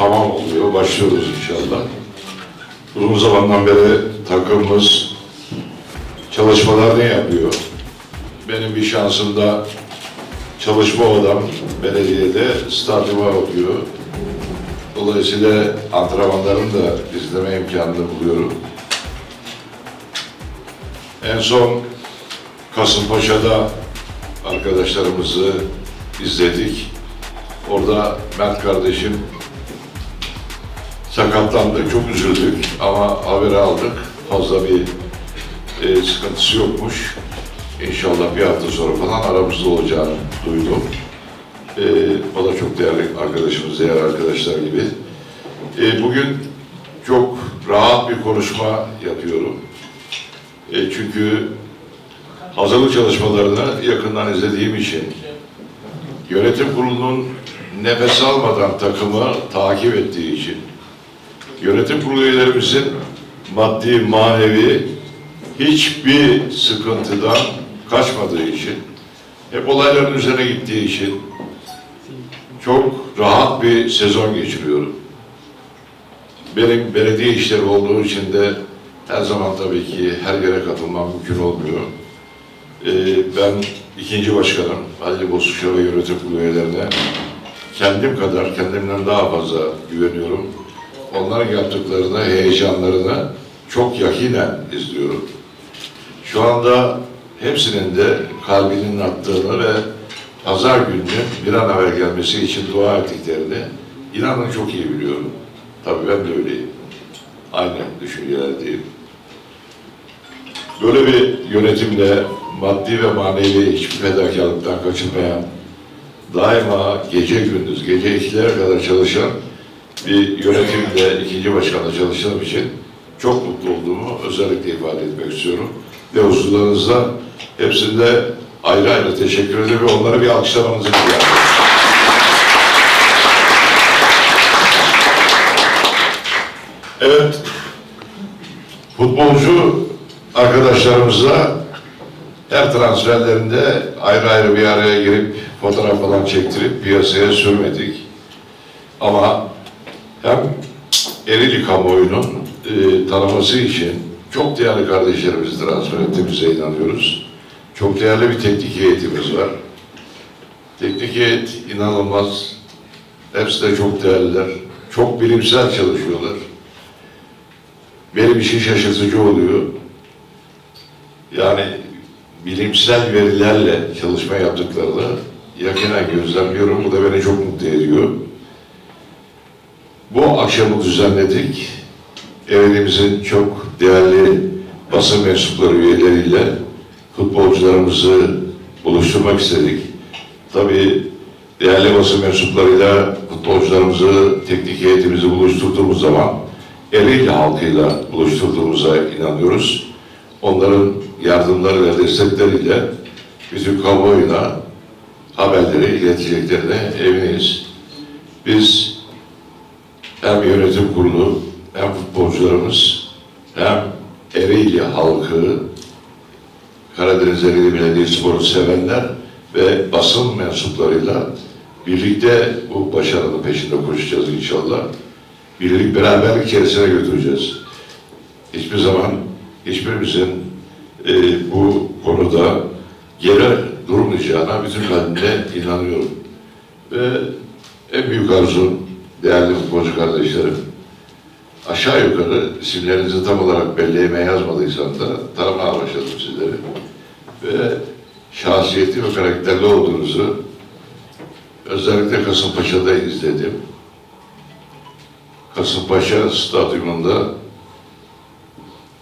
tamam oluyor. Başlıyoruz inşallah. Uzun zamandan beri takımımız çalışmalarını yapıyor. Benim bir şansım da çalışma odam belediyede stadyuma oluyor. Dolayısıyla antrenmanlarını da izleme imkanını buluyorum. En son Kasımpaşa'da arkadaşlarımızı izledik. Orada Mert kardeşim sakatlandı. Çok üzüldük ama haberi aldık. Fazla bir e, sıkıntısı yokmuş. İnşallah bir hafta sonra falan aramızda olacağını duydum. E, o da çok değerli arkadaşımız, değerli arkadaşlar gibi. E, bugün çok rahat bir konuşma yapıyorum. E, çünkü hazırlık çalışmalarını yakından izlediğim için yönetim kurulunun nefes almadan takımı takip ettiği için yönetim kurulu üyelerimizin maddi manevi hiçbir sıkıntıdan kaçmadığı için hep olayların üzerine gittiği için çok rahat bir sezon geçiriyorum. Benim belediye işleri olduğu için de her zaman tabii ki her yere katılmam mümkün olmuyor. Ee, ben ikinci başkanım Ali Bozkuş'a ve yönetim kurulu üyelerine kendim kadar, kendimden daha fazla güveniyorum. Onların yaptıklarını, heyecanlarını çok yakinen izliyorum. Şu anda hepsinin de kalbinin attığını ve pazar gününün bir an evvel gelmesi için dua ettiklerini inanın çok iyi biliyorum. Tabii ben de öyleyim. Aynı düşüncelerdeyim. Böyle bir yönetimle maddi ve manevi hiçbir fedakarlıktan kaçınmayan, daima gece gündüz, gece ikilere kadar çalışan bir yönetimle ikinci başkanla çalıştığım için çok mutlu olduğumu özellikle ifade etmek istiyorum. Ve huzurlarınızda hepsinde ayrı ayrı teşekkür ederim ve onlara bir alkışlamanızı diliyorum. Evet, futbolcu arkadaşlarımızla her transferlerinde ayrı ayrı bir araya girip fotoğraf falan çektirip piyasaya sürmedik. Ama hem Erili kamuoyunun e, tanıması için çok değerli kardeşlerimizi transfer ettiğimize inanıyoruz. Çok değerli bir teknik heyetimiz var. Teknik heyet inanılmaz. Hepsi de çok değerliler. Çok bilimsel çalışıyorlar. Benim için şaşırtıcı oluyor. Yani bilimsel verilerle çalışma yaptıklarını yakinen gözlemliyorum. Bu da beni çok mutlu ediyor. Bu akşamı düzenledik. Evimizin çok değerli basın mensupları üyeleriyle futbolcularımızı buluşturmak istedik. Tabii değerli basın mensuplarıyla futbolcularımızı, teknik heyetimizi buluşturduğumuz zaman Ereğli halkıyla buluşturduğumuza inanıyoruz. Onların yardımları ve destekleriyle bütün kamuoyuna haberleri ileteceklerine eminiz. Biz hem yönetim kurulu hem futbolcularımız hem Ereğli halkı Karadeniz Ereğli Belediyespor'u sevenler ve basın mensuplarıyla birlikte bu başarının peşinde koşacağız inşallah. Birlik beraberlik içerisine götüreceğiz. Hiçbir zaman hiçbirimizin e, bu konuda geri durmayacağına bütün kalbimle inanıyorum. Ve en büyük arzum değerli futbolcu kardeşlerim, aşağı yukarı isimlerinizi tam olarak belleğime yazmadıysam da tanımaya başladım sizleri. Ve şahsiyetli ve karakterli olduğunuzu özellikle Kasımpaşa'da izledim. Kasımpaşa stadyumunda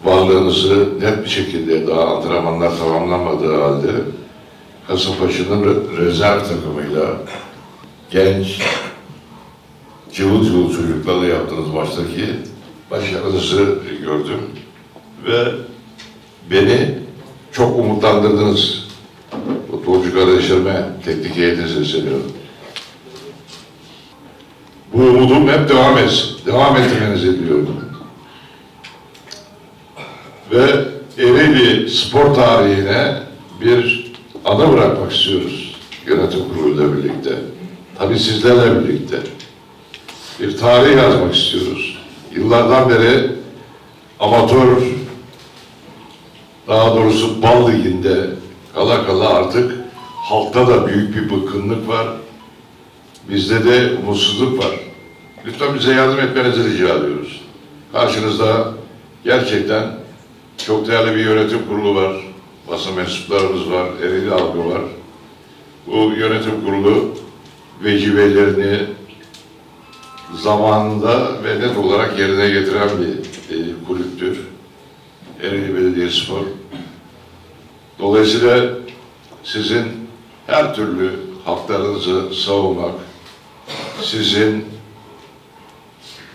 varlığınızı net bir şekilde daha antrenmanlar tamamlanmadığı halde Kasımpaşa'nın re- rezerv takımıyla genç, cıvıl cıvıl çocuklarla yaptığınız maçtaki başarınızı gördüm ve beni çok umutlandırdınız. Futbolcu kardeşlerime, teknik heyete sesleniyorum. Bu umudum hep devam etsin. Devam etmenizi diliyorum. Ve Ereğli spor tarihine bir ana bırakmak istiyoruz yönetim kuruluyla birlikte. tabii sizlerle birlikte bir tarih yazmak istiyoruz. Yıllardan beri amatör, daha doğrusu bal liginde kala kala artık halkta da büyük bir bıkkınlık var. Bizde de umutsuzluk var. Lütfen bize yardım etmenizi rica ediyoruz. Karşınızda gerçekten çok değerli bir yönetim kurulu var. Basın mensuplarımız var, erili algı var. Bu yönetim kurulu vecibelerini zamanında ve net olarak yerine getiren bir e, kulüptür. Ereğli Belediyespor. Dolayısıyla sizin her türlü haklarınızı savunmak, sizin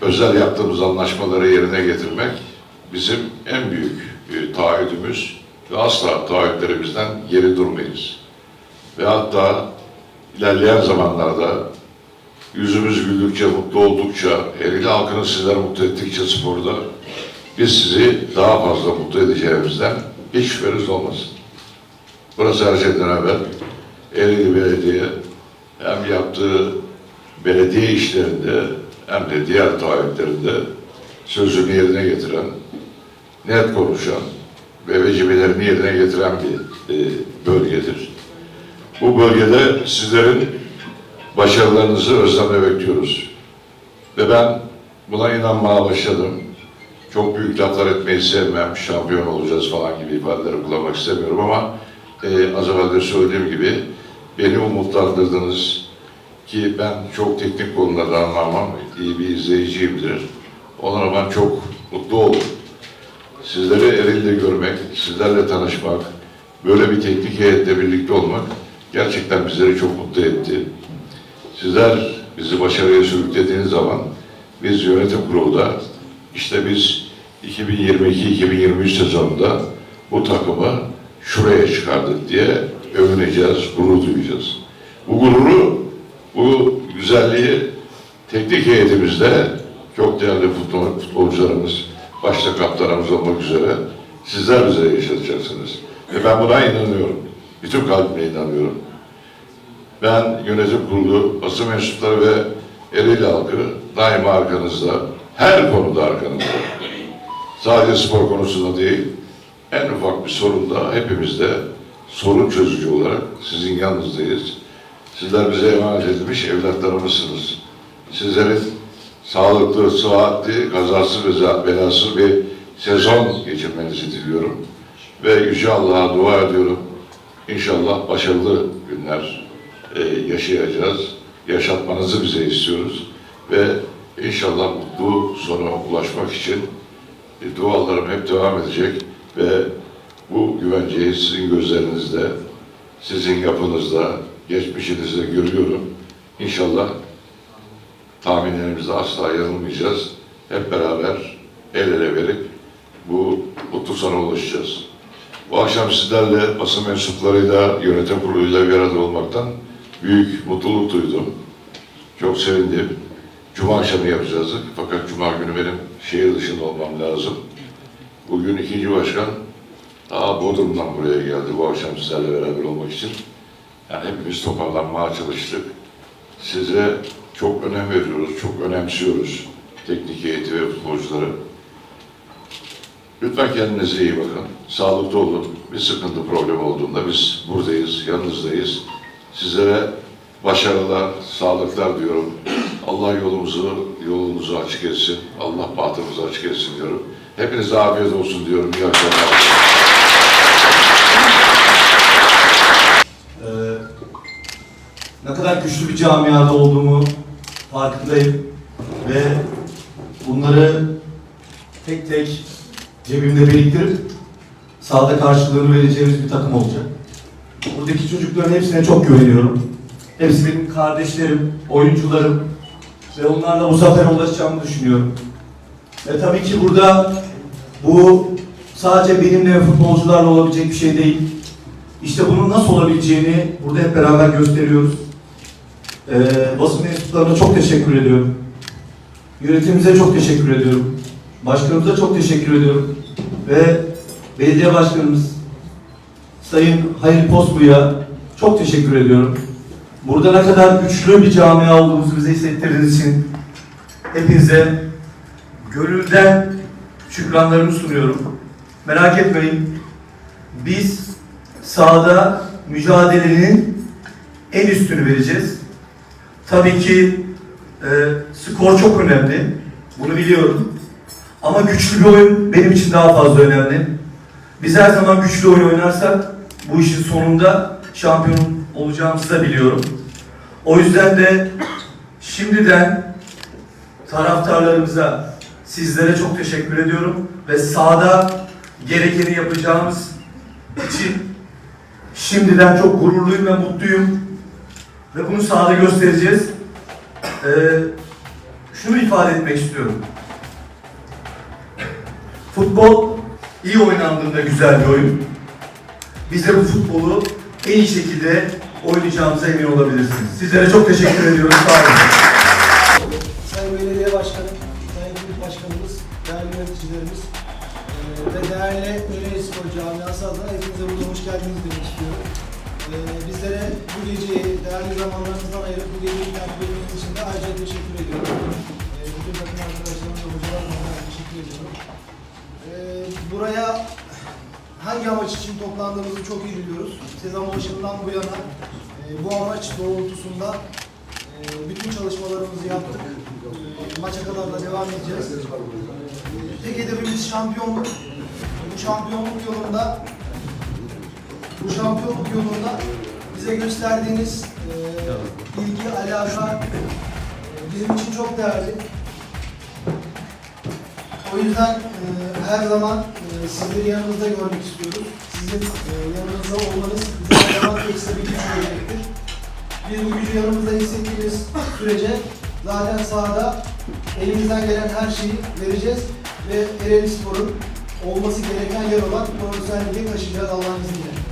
özel yaptığımız anlaşmaları yerine getirmek bizim en büyük e, taahhüdümüz ve asla taahhütlerimizden geri durmayız. Ve hatta ilerleyen zamanlarda yüzümüz güldükçe, mutlu oldukça, Ereğli halkını sizler mutlu ettikçe sporda biz sizi daha fazla mutlu edeceğimizden hiç şüpheniz olmasın. Burası her şeyden evvel Ereğli Belediye hem yaptığı belediye işlerinde hem de diğer taahhütlerinde sözünü yerine getiren, net konuşan ve vecibelerini yerine getiren bir e, bölgedir. Bu bölgede sizlerin başarılarınızı özlemle bekliyoruz. Ve ben buna inanmaya başladım. Çok büyük laflar etmeyi sevmem, şampiyon olacağız falan gibi ifadeleri kullanmak istemiyorum ama e, az evvel de söylediğim gibi beni umutlandırdınız ki ben çok teknik konularda anlamam, iyi bir izleyiciyimdir. Ona rağmen çok mutlu oldum. Sizleri Eril'de görmek, sizlerle tanışmak, böyle bir teknik heyetle birlikte olmak gerçekten bizleri çok mutlu etti. Sizler bizi başarıya sürüklediğiniz zaman biz yönetim kurulda işte biz 2022-2023 sezonunda bu takımı şuraya çıkardık diye övüneceğiz, gurur duyacağız. Bu gururu, bu güzelliği teknik heyetimizde çok değerli futbol, futbolcularımız, başta kaptanımız olmak üzere sizler bize yaşatacaksınız. Ve ben buna inanıyorum. Bütün kalbimle inanıyorum. Ben yönetim kurulu, basın mensupları ve Ereğli halkı daima arkanızda, her konuda arkanızda. Sadece spor konusunda değil, en ufak bir sorunda hepimizde sorun çözücü olarak sizin yanınızdayız. Sizler bize emanet edilmiş evlatlarımızsınız. Sizlerin sağlıklı, sıhhatli, kazasız ve belasız bir sezon geçirmenizi diliyorum. Ve Yüce Allah'a dua ediyorum. İnşallah başarılı günler e, yaşayacağız. Yaşatmanızı bize istiyoruz. Ve inşallah mutlu sona ulaşmak için e, dualarım hep devam edecek ve bu güvenceyi sizin gözlerinizde, sizin yapınızda, geçmişinizde görüyorum. İnşallah tahminlerimizde asla yanılmayacağız. Hep beraber el ele verip bu mutlu sona ulaşacağız. Bu akşam sizlerle basın mensuplarıyla, yönetim kuruluyla bir arada olmaktan büyük mutluluk duydum. Çok sevindim. Cuma akşamı yapacağız. Fakat Cuma günü benim şehir dışında olmam lazım. Bugün ikinci başkan daha Bodrum'dan buraya geldi bu akşam sizlerle beraber olmak için. Yani hepimiz toparlanmaya çalıştık. Size çok önem veriyoruz, çok önemsiyoruz teknik heyeti ve futbolcuları. Lütfen kendinize iyi bakın. Sağlıklı olun. Bir sıkıntı, problem olduğunda biz buradayız, yanınızdayız. Sizlere başarılar, sağlıklar diyorum. Allah yolumuzu, yolunuzu açık etsin. Allah bahtımızı açık etsin diyorum. Hepinize afiyet olsun diyorum. İyi akşamlar. Ee, ne kadar güçlü bir camiada olduğumu farkındayım ve bunları tek tek cebimde biriktirip sahada karşılığını vereceğimiz bir takım olacak. Buradaki çocukların hepsine çok güveniyorum. Hepsi benim kardeşlerim, oyuncularım ve onlarla bu zafere ulaşacağımı düşünüyorum. Ve tabii ki burada bu sadece benimle ve futbolcularla olabilecek bir şey değil. İşte bunun nasıl olabileceğini burada hep beraber gösteriyoruz. Ee, basın mensuplarına çok teşekkür ediyorum. Yönetimimize çok teşekkür ediyorum. Başkanımıza çok teşekkür ediyorum. Ve belediye başkanımız Sayın Halil Posbu'ya çok teşekkür ediyorum. burada ne kadar güçlü bir camia olduğumuzu bize hissettirdiğiniz için hepinize gönülden şükranlarımı sunuyorum. Merak etmeyin, biz sahada mücadelenin en üstünü vereceğiz. Tabii ki e, skor çok önemli, bunu biliyorum. Ama güçlü bir oyun benim için daha fazla önemli. Biz her zaman güçlü oyun oynarsak bu işin sonunda şampiyon olacağımızı da biliyorum. O yüzden de şimdiden taraftarlarımıza, sizlere çok teşekkür ediyorum ve sahada gerekeni yapacağımız için şimdiden çok gururluyum ve mutluyum ve bunu sahada göstereceğiz. Ee, şunu ifade etmek istiyorum. Futbol iyi oynandığında güzel bir oyun. Biz de bu futbolu en iyi şekilde oynayacağımıza emin olabilirsiniz. Sizlere çok teşekkür ediyorum. Sağ olun. Sayın Belediye Başkanı, Sayın Kulüp Başkanımız, değerli yöneticilerimiz eee, ve değerli Öneri Spor Camiası adına hepinize burada hoş geldiniz demek istiyorum. Eee, bizlere bu geceyi, değerli zamanlarınızdan ayırıp bu geceyi ettiğiniz için de ayrıca teşekkür ediyorum. Eee, bütün takım arkadaşlarım ve hocalarıma da teşekkür ediyorum. Eee, buraya hangi amaç için toplandığımızı çok iyi biliyoruz. Sezon başından bu yana eee, bu amaç doğrultusunda eee, bütün çalışmalarımızı yaptık. Eee, Maça kadar da devam edeceğiz. Eee, Tek hedefimiz şampiyonluk. Bu şampiyonluk yolunda bu şampiyonluk yolunda bize gösterdiğiniz eee, ilgi, alaka eee, bizim için çok değerli. O yüzden e, her zaman e, sizleri yanımızda görmek istiyoruz. Sizin e, yanınızda olmanız zaman ekstra bir güç verecektir. Biz bu gücü yanımızda hissettiğimiz sürece zaten sahada elimizden gelen her şeyi vereceğiz ve Ereğli Spor'un olması gereken yer olan profesyonelliğe taşıyacağız Allah'ın izniyle.